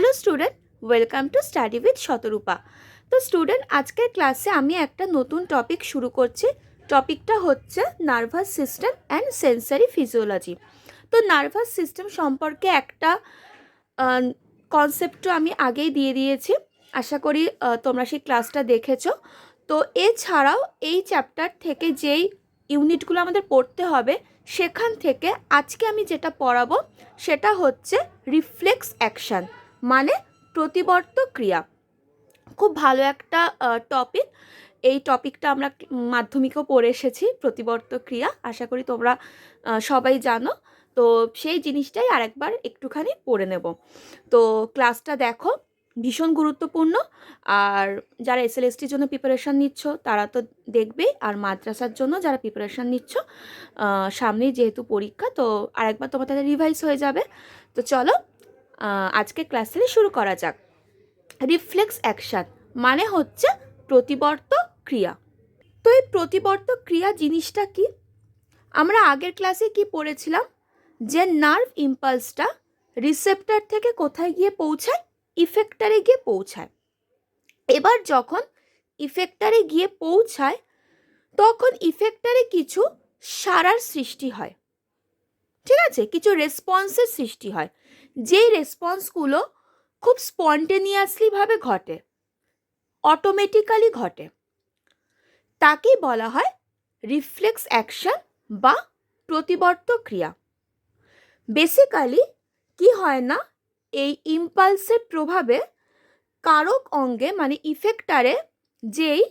Hello student welcome to study with Shatarupa তো student আজকের ক্লাসে আমি একটা নতুন টপিক শুরু করছি। টপিকটা হচ্ছে nervous system and sensory physiology তো নার্ভাস সিস্টেম সম্পর্কে একটা কনসেপ্টও আমি আগেই দিয়ে দিয়েছি। আশা করি তোমরা সেই ক্লাসটা দেখেছ। তো এছাড়াও এই চ্যাপ্টার থেকে যেই ইউনিটগুলো আমাদের পড়তে হবে, সেখান থেকে আজকে আমি যেটা পড়াবো, সেটা হচ্ছে রিফ্লেক্স অ্যাকশান মানে প্রতিবর্ত ক্রিয়া খুব ভালো একটা টপিক এই টপিকটা আমরা মাধ্যমিকেও পড়ে এসেছি প্রতিবর্ত ক্রিয়া আশা করি তোমরা সবাই জানো। তো সেই জিনিসটাই আরেকবার একটুখানি পড়ে নেব। তো ক্লাসটা দেখো, ভীষণ গুরুত্বপূর্ণ। আর যারা এসএলএসটির জন্য প্রিপারেশান নিচ্ছ, তারা তো দেখবেই আর মাদ্রাসার জন্য যারা প্রিপারেশান নিচ্ছ সামনেই যেহেতু পরীক্ষা, তো আরেকবার তোমার তাদের রিভাইজ হয়ে যাবে। তো চলো আজকে ক্লাস শুরু করা যাক। রিফ্লেক্স অ্যাকশান মানে হচ্ছে প্রতিবর্ত ক্রিয়া। তো এই প্রতিবর্ত ক্রিয়া জিনিসটা কি? আমরা আগের ক্লাসে কি পড়েছিলাম? যে নার্ভ ইম্পালসটা রিসেপ্টার থেকে কোথায় গিয়ে পৌঁছায়? ইফেক্টারে গিয়ে পৌঁছায়। এবার যখন ইফেক্টারে গিয়ে পৌঁছায়, তখন ইফেক্টারে কিছু সারার সৃষ্টি হয়। ঠিক আছে? কিছু রেসপন্সের সৃষ্টি হয়। যেই রেসপন্সগুলো খুব স্পন্টেনিয়াসলিভাবে ঘটে অটোমেটিক্যালি ঘটে। তাকেই বলা হয় রিফ্লেক্স অ্যাকশন বা প্রতিবর্ত ক্রিয়া। বেসিক্যালি কি হয় না, এই ইম্পালসের প্রভাবে কারক অঙ্গে মানে ইফেক্টারে যেই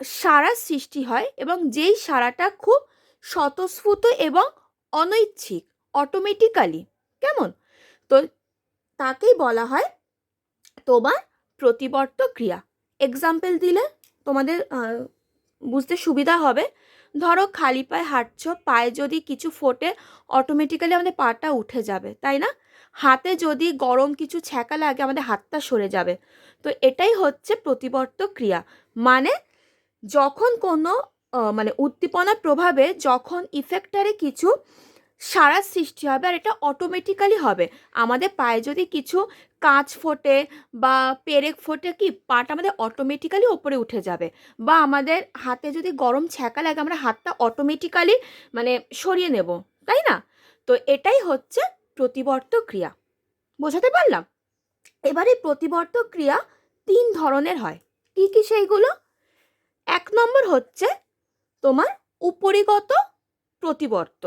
সারা সৃষ্টি হয় এবং যেই সারাটা খুব স্বতঃস্ফূর্ত এবং অনৈচ্ছিক অটোমেটিক্যালি কেমন? তো তাকেই বলা হয় তোমার প্রতিবর্ত ক্রিয়া। এক্সাম্পল দিলে তোমাদের বুঝতে সুবিধা হবে। ধরো খালি পায়ে হাঁটছো, পায়ে যদি কিছু ফোটে অটোমেটিক্যালি আমাদের পাটা উঠে যাবে, তাই না? হাতে যদি গরম কিছু ছ্যাঁকা লাগে, আমাদের হাতটা সরে যাবে। তো এটাই হচ্ছে প্রতিবর্ত ক্রিয়া। মানে যখন কোনো মানে উদ্দীপনার প্রভাবে যখন ইফেক্টারে কিছু সারা সৃষ্টি হবে আর এটা অটোমেটিক্যালি হবে। আমাদের পায়ে যদি কিছু কাঁচ ফোটে বা পেরেক ফোটে কি, পাটা আমাদের অটোমেটিক্যালি ওপরে উঠে যাবে। বা আমাদের হাতে যদি গরম ছ্যাঁকা লাগে, আমরা হাতটা অটোমেটিক্যালি মানে সরিয়ে নেব, তাই না? তো এটাই হচ্ছে প্রতিবর্ত ক্রিয়া। বোঝাতে পারলাম? এবারে প্রতিবর্ত ক্রিয়া তিন ধরনের হয়। কি কি সেইগুলো? এক নম্বর হচ্ছে তোমার উপরিগত প্রতিবর্ত।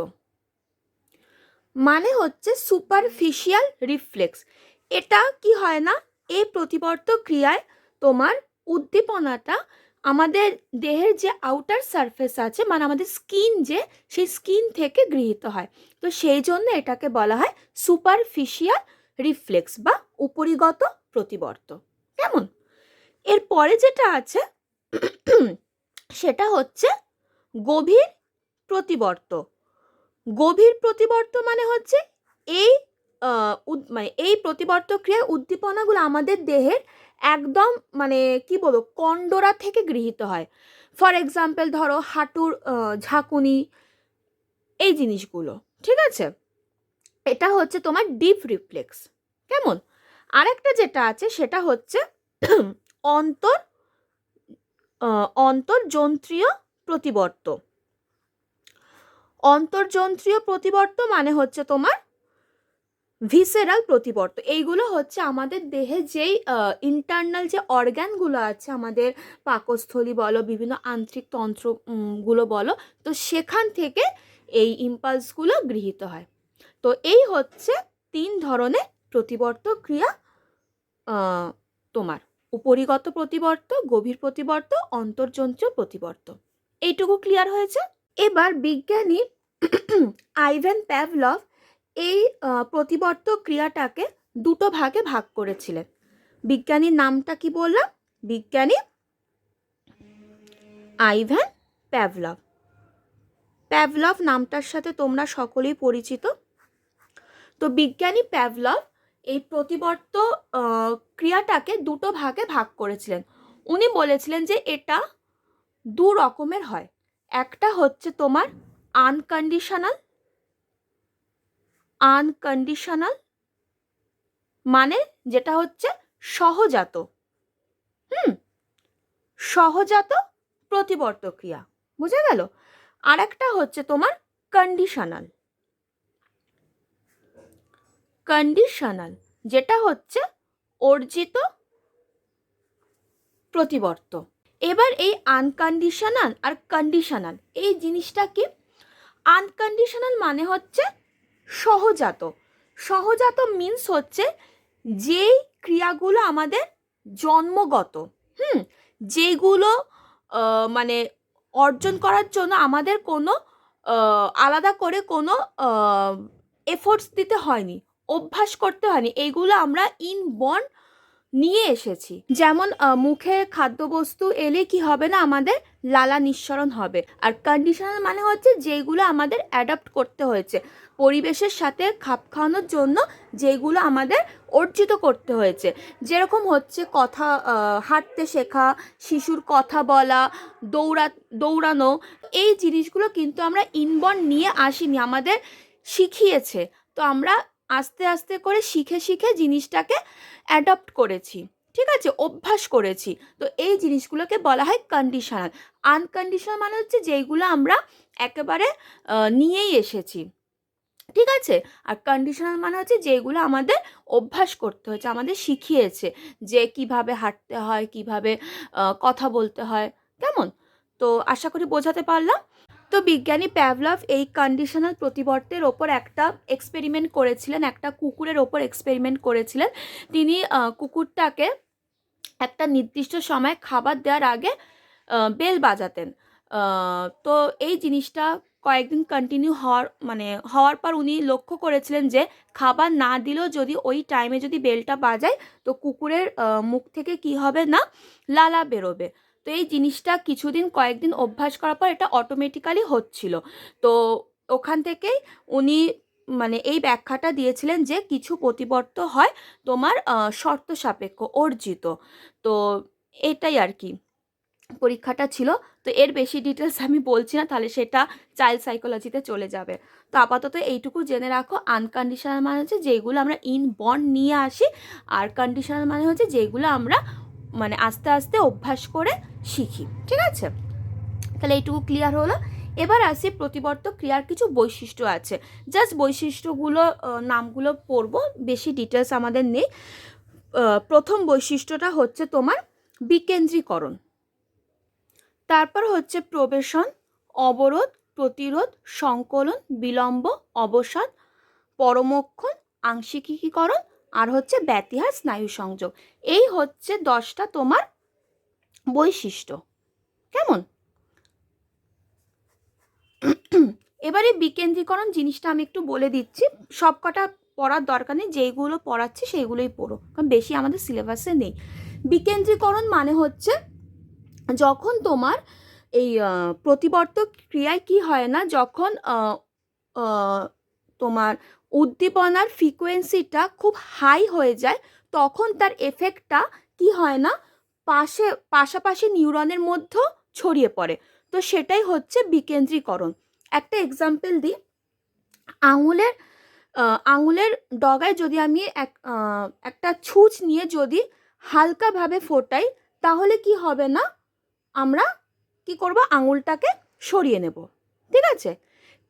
মানে হচ্ছে সুপারফিশিয়াল রিফ্লেক্স এটা কি হয় না? এই প্রতিবর্ত ক্রিয়ায় তোমার উদ্দীপনাটা আমাদের দেহের যে আউটার সারফেস আছে মানে আমাদের স্কিন যে, সেই স্কিন থেকে গৃহীত হয়। তো সেই জন্য এটাকে বলা হয় সুপারফিশিয়াল রিফ্লেক্স বা উপরিগত প্রতিবর্ত কেমন? এরপরে যেটা আছে, সেটা হচ্ছে গভীর প্রতিবর্ত গভীর প্রতিবর্ত মানে হচ্ছে এই মানে এই প্রতিবর্ত ক্রিয়ার উদ্দীপনাগুলো আমাদের দেহের একদম মানে কি বলব, কন্ডরা থেকে গৃহীত হয়। ফর এক্সাম্পল ধরো হাঁটুর ঝাঁকুনি, এই জিনিসগুলো, ঠিক আছে? এটা হচ্ছে তোমার ডিপ রিফ্লেক্স কেমন? আরেকটা যেটা আছে সেটা হচ্ছে অন্তর অন্তর্যন্ত্রীয় প্রতিবর্ত অন্তর্যন্ত্রীয় প্রতিবর্ত মানে হচ্ছে তোমার ভিসেরাল প্রতিবর্ত এইগুলো হচ্ছে আমাদের দেহে যেই ইন্টারনাল যে অর্গ্যানগুলো আছে আমাদের পাকস্থলী বলো বিভিন্ন আন্তরিক তন্ত্র উম, গুলো বলো তো সেখান থেকে এই ইম্পালসগুলো গৃহীত হয়। তো এই হচ্ছে তিন ধরনের প্রতিবর্ত ক্রিয়া তোমার। উপরিগত প্রতিবর্ত গভীর প্রতিবর্ত অন্তর্যন্ত্রীয় প্রতিবর্ত এইটুকু ক্লিয়ার হয়েছে? এবার বিজ্ঞানী আইভেন প্যাভলভ এই প্রতিবর্ত ক্রিয়াটাকে দুটো ভাগে ভাগ করেছিলেন। বিজ্ঞানীর নামটা কি বললাম? বিজ্ঞানী আইভ্যান প্যাভলভ। প্যাভলভ নামটার সাথে তোমরা সকলেই পরিচিত। তো বিজ্ঞানী প্যাভলভ এই প্রতিবর্ত ক্রিয়াটাকে দুটো ভাগে ভাগ করেছিলেন। উনি বলেছিলেন যে এটা দু রকমের হয়। একটা হচ্ছে তোমার আনকন্ডিশনাল আনকন্ডিশনাল মানে যেটা হচ্ছে সহজাত। হুম, সহজাত প্রতিবর্ত ক্রিয়া বোঝা গেল? আর একটা হচ্ছে তোমার কন্ডিশনাল কন্ডিশনাল যেটা হচ্ছে অর্জিত প্রতিবর্ত। এবার এই আনকন্ডিশনাল আর কন্ডিশনাল এই জিনিসটা কি? আনকন্ডিশনাল মানে হচ্ছে সহজাত। সহজাত মিন্স হচ্ছে যেই ক্রিয়াগুলো আমাদের জন্মগত, হুম? যেগুলো মানে অর্জন করার জন্য আমাদের কোনো আলাদা করে কোনো এফোর্টস দিতে হয়নি, অভ্যাস করতে হয়নি, এইগুলো আমরা ইনবর্ন নিয়ে এসেছি। যেমন মুখে খাদ্যবস্তু এলে কি হবে না আমাদের? লালা নিঃসরণ হবে। আর কন্ডিশনাল মানে হচ্ছে যেগুলো আমাদের অ্যাডাপ্ট করতে হয়েছে। পরিবেশের সাথে খাপ খাওয়ানোর জন্য যেগুলো আমাদের অর্জিত করতে হয়েছে। যেরকম হচ্ছে কথা হাঁটতে শেখা, শিশুর কথা বলা, দৌড়া, দৌড়ানো, এই জিনিসগুলো কিন্তু আমরা ইনবর্ন নিয়ে আসিনি, আমাদের শিখিয়েছে। তো আমরা আস্তে আস্তে করে শিখে শিখে জিনিসটাকে অ্যাডপ্ট করেছি। ঠিক আছে? অভ্যাস করেছি। তো এই জিনিসগুলোকে বলা হয় কন্ডিশনাল আনকন্ডিশনাল মানে হচ্ছে যেইগুলো আমরা একেবারে নিয়েই এসেছি। ঠিক আছে? আর কন্ডিশনাল মানে হচ্ছে যেগুলো আমাদের অভ্যাস করতে হয়েছে, আমাদের শিখিয়েছে যে কীভাবে হাঁটতে হয়, কীভাবে কথা বলতে হয়। কেমন? তো আশা করি বোঝাতে পারলাম। তো বিজ্ঞানী প্যাভলভ এই কন্ডিশনাল প্রতিবর্তের ওপর একটা এক্সপেরিমেন্ট করেছিলেন, একটা কুকুরের ওপর এক্সপেরিমেন্ট করেছিলেন। তিনি কুকুরটাকে একটা নির্দিষ্ট সময় খাবার দেওয়ার আগে বেল বাজাতেন। তো এই জিনিসটা কয়েকদিন কন্টিনিউ হওয়ার মানে হওয়ার পর উনি লক্ষ্য করেছিলেন যে, খাবার না দিলেও যদি ওই টাইমে যদি বেলটা বাজায়, তো কুকুরের মুখ থেকে কি হবে না? লালা বেরোবে। তো এই জিনিসটা কিছুদিন কয়েকদিন অভ্যাস করার পর এটা অটোমেটিক্যালি হচ্ছিল। তো ওখান থেকেই উনি মানে এই ব্যাখ্যাটা দিয়েছিলেন যে কিছু প্রতিবর্ত হয় তোমার শর্ত সাপেক্ষ, অর্জিত। তো এটাই আর কি পরীক্ষাটা ছিল। তো এর বেশি ডিটেলস আমি বলছি না, তাহলে সেটা চাইল্ড সাইকোলজিতে চলে যাবে। তো আপাতত এইটুকু জেনে রাখো। আনকন্ডিশনাল মানে হচ্ছে যেগুলো আমরা ইন বন্ড নিয়ে আসি, আর কন্ডিশনাল মানে হচ্ছে যেগুলো আমরা মানে আস্তে আস্তে অভ্যাস করে শিখি। ঠিক আছে? তাহলে এইটুকু ক্লিয়ার হলো। এবার আসি প্রতিবর্ত ক্রিয়ার কিছু বৈশিষ্ট্য আছে। জাস্ট বৈশিষ্ট্যগুলো নামগুলো পড়ব, বেশি ডিটেলস আমাদের নেই। প্রথম বৈশিষ্ট্যটা হচ্ছে তোমার বিকেন্দ্রীকরণ। তারপর হচ্ছে প্রবেশন, অবরোধ, প্রতিরোধ, সংকলন, বিলম্ব, অবসাদ, পরমক্ষণ, আংশিকীকরণ আর হচ্ছে ব্যতিহার স্নায়ু সংযোগ। এই হচ্ছে দশটা তোমার বৈশিষ্ট্য। কেমন? এবারে বিকেন্দ্রীকরণ জিনিসটা আমি একটু বলে দিচ্ছি। সবকটা পড়ার দরকার নেই যেইগুলো পড়াচ্ছি সেইগুলোই পড়ো কারণ বেশি আমাদের সিলেবাসে নেই। বিকেন্দ্রীকরণ মানে হচ্ছে যখন তোমার এই আহ, প্রতিবর্ত ক্রিয়ায় কি হয় না যখন তোমার উদ্দীপনার ফ্রিকোয়েন্সিটা খুব হাই হয়ে যায়, তখন তার এফেক্টটা কি হয় না? পাশে, পাশাপাশি নিউরনের মধ্যেও ছড়িয়ে পড়ে। তো সেটাই হচ্ছে বিকেন্দ্রীকরণ। একটা এক্সাম্পল দিই। আঙুলের আঙুলের ডগায় যদি আমি এক একটা ছুঁচ নিয়ে যদি হালকাভাবে ফোটাই, তাহলে কি হবে না? আমরা কি করব? আঙুলটাকে সরিয়ে নেব। ঠিক আছে?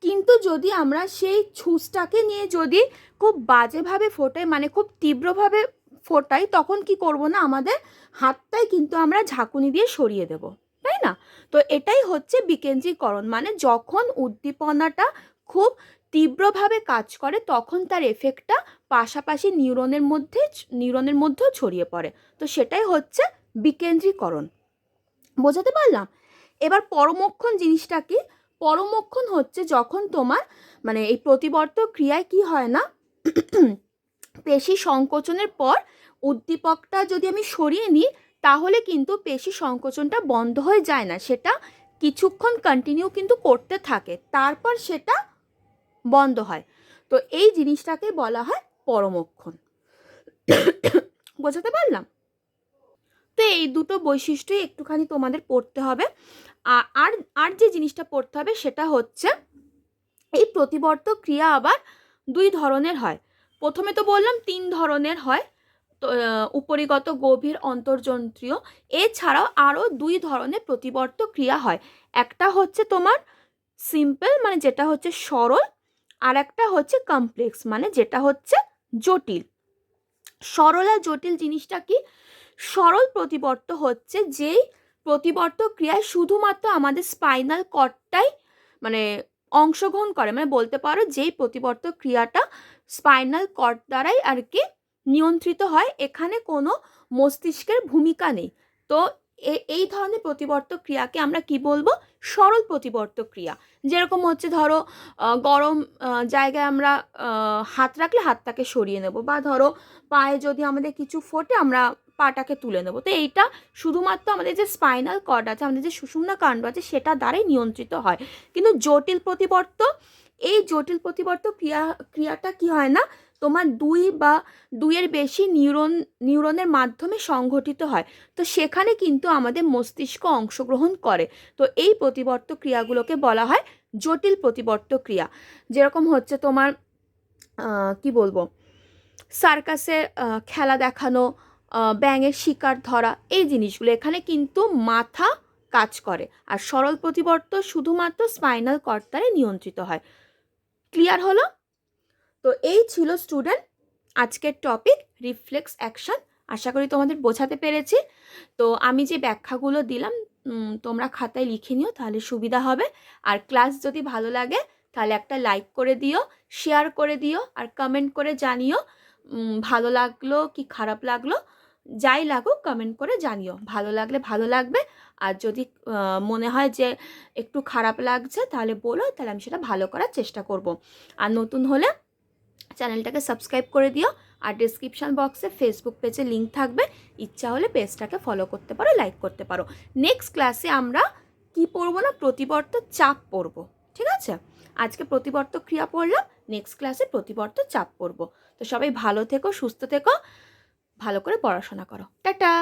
কিন্তু যদি আমরা সেই ছুঁচটাকে নিয়ে যদি খুব বাজেভাবে ফোটাই মানে খুব তীব্রভাবে ফোটাই, তখন কি করব না? আমাদের হাতটাই কিন্তু আমরা ঝাঁকুনি দিয়ে সরিয়ে দেব, তাই না? তো এটাই হচ্ছে বিকেন্দ্রীকরণ মানে যখন উদ্দীপনাটা খুব তীব্রভাবে কাজ করে, তখন তার এফেক্টটা পাশাপাশি নিউরনের মধ্যে, নিউরনের মধ্যেও ছড়িয়ে পড়ে। তো সেটাই হচ্ছে বিকেন্দ্রীকরণ। বোঝাতে পারলাম? এবার পরমক্ষণ জিনিসটা কি? পরমক্ষণ হচ্ছে যখন তোমার মানে এই প্রতিবর্ত ক্রিয়ায় কি হয় না? পেশি সংকোচনের পর উদ্দীপকটা যদি আমি সরিয়ে নিই, তাহলে কিন্তু পেশি সংকোচনটা বন্ধ হয়ে যায় না। সেটা কিছুক্ষণ কন্টিনিউ কিন্তু করতে থাকে, তারপর সেটা বন্ধ হয়। তো এই জিনিসটাকে বলা হয় পরমক্ষণ। বোঝাতে পারলাম? তো এই দুটো বৈশিষ্ট্যই একটুখানি তোমাদের পড়তে হবে। আর আর যে জিনিসটা পড়তে হবে সেটা হচ্ছে, এই প্রতিবর্ত ক্রিয়া আবার দুই ধরনের হয়। প্রথমে তো বললাম তিন ধরনের হয়, তো উপরিগত গভীর অন্তর্জন্ত্রীয় এছাড়াও আরও দুই ধরনের প্রতিবর্ত ক্রিয়া হয়। একটা হচ্ছে তোমার সিম্পল মানে যেটা হচ্ছে সরল, আর একটা হচ্ছে কমপ্লেক্স মানে যেটা হচ্ছে জটিল। সরল আর জটিল জিনিসটা কি? সরল প্রতিবর্ত হচ্ছে যেই প্রতিবর্ত ক্রিয়ায় শুধুমাত্র আমাদের স্পাইনাল কর্ডটাই মানে অংশগ্রহণ করে। মানে বলতে পারো যেই প্রতিবর্ত ক্রিয়াটা স্পাইনাল কর্ড দ্বারাই আর কি নিয়ন্ত্রিত হয়, এখানে কোনো মস্তিষ্কের ভূমিকা নেই। তো এই ধরনের প্রতিবর্ত ক্রিয়াকে আমরা কি বলব? সরল প্রতিবর্ত ক্রিয়া। যেরকম হচ্ছে ধরো গরম জায়গায় আমরা হাত রাখলে হাতটাকে সরিয়ে নেব। বা ধরো, পায়ে যদি আমাদের কিছু ফোটে, আমরা পাটাকে তুলে নেব। তো এইটা শুধুমাত্র আমাদের যে স্পাইনাল কর্ড আছে, আমাদের যে সুষুম্না কাণ্ড আছে, সেটা দ্বারাই নিয়ন্ত্রিত হয়। কিন্তু জটিল প্রতিবর্ত এই জটিল প্রতিবর্ত ক্রিয়া, ক্রিয়াটা কি হয় না? তোমার দুই বা দুইয়ের বেশি নিউরন, নিউরনের মাধ্যমে সংঘটিত হয়। তো সেখানে কিন্তু আমাদের মস্তিষ্ক অংশগ্রহণ করে। তো এই প্রতিবর্ত ক্রিয়াগুলোকে বলা হয় জটিল প্রতিবর্ত ক্রিয়া। যেরকম হচ্ছে তোমার কি বলব? সার্কাসে খেলা দেখানো ব্যাঙের শিকার ধরা, এই জিনিসগুলো এখানে কিন্তু মাথা কাজ করে। আর সরল প্রতিবর্ত শুধুমাত্র স্পাইনাল কর্তারে নিয়ন্ত্রিত হয়। ক্লিয়ার হলো? তো এই ছিল স্টুডেন্ট আজকের টপিক, রিফ্লেক্স অ্যাকশন। আশা করি তোমাদের বোঝাতে পেরেছি। তো আমি যে ব্যাখ্যাগুলো দিলাম তোমরা খাতায় লিখে নিও, তাহলে সুবিধা হবে। আর ক্লাস যদি ভালো লাগে, তাহলে একটা লাইক করে দিও, শেয়ার করে দিও, আর কমেন্ট করে জানিও ভালো লাগল কি খারাপ লাগল। যাই লাগুক কমেন্ট করে জানিও। ভালো লাগলে ভালো লাগবে, আর যদি মনে হয় যে একটু খারাপ লাগছে, তাহলে বলো, তাহলে আমি সেটা ভালো করার চেষ্টা করব। আর নতুন হলে চ্যানেলটাকে সাবস্ক্রাইব করে দিও, আর ডিসক্রিপশান বক্সে ফেসবুক পেজে লিঙ্ক থাকবে। ইচ্ছা হলে পেজটাকে ফলো করতে পারো লাইক করতে পারো। নেক্সট ক্লাসে আমরা কি পড়ব না, প্রতিবর্ত চাপ পড়ব, ঠিক আছে? আজকে প্রতিবর্ত ক্রিয়া পড়লাম নেক্সট ক্লাসে প্রতিবর্ত চাপ পড়ব। তো সবাই ভালো থেকো, সুস্থ থেকো। ভালো করে পড়াশোনা করো। টাটা!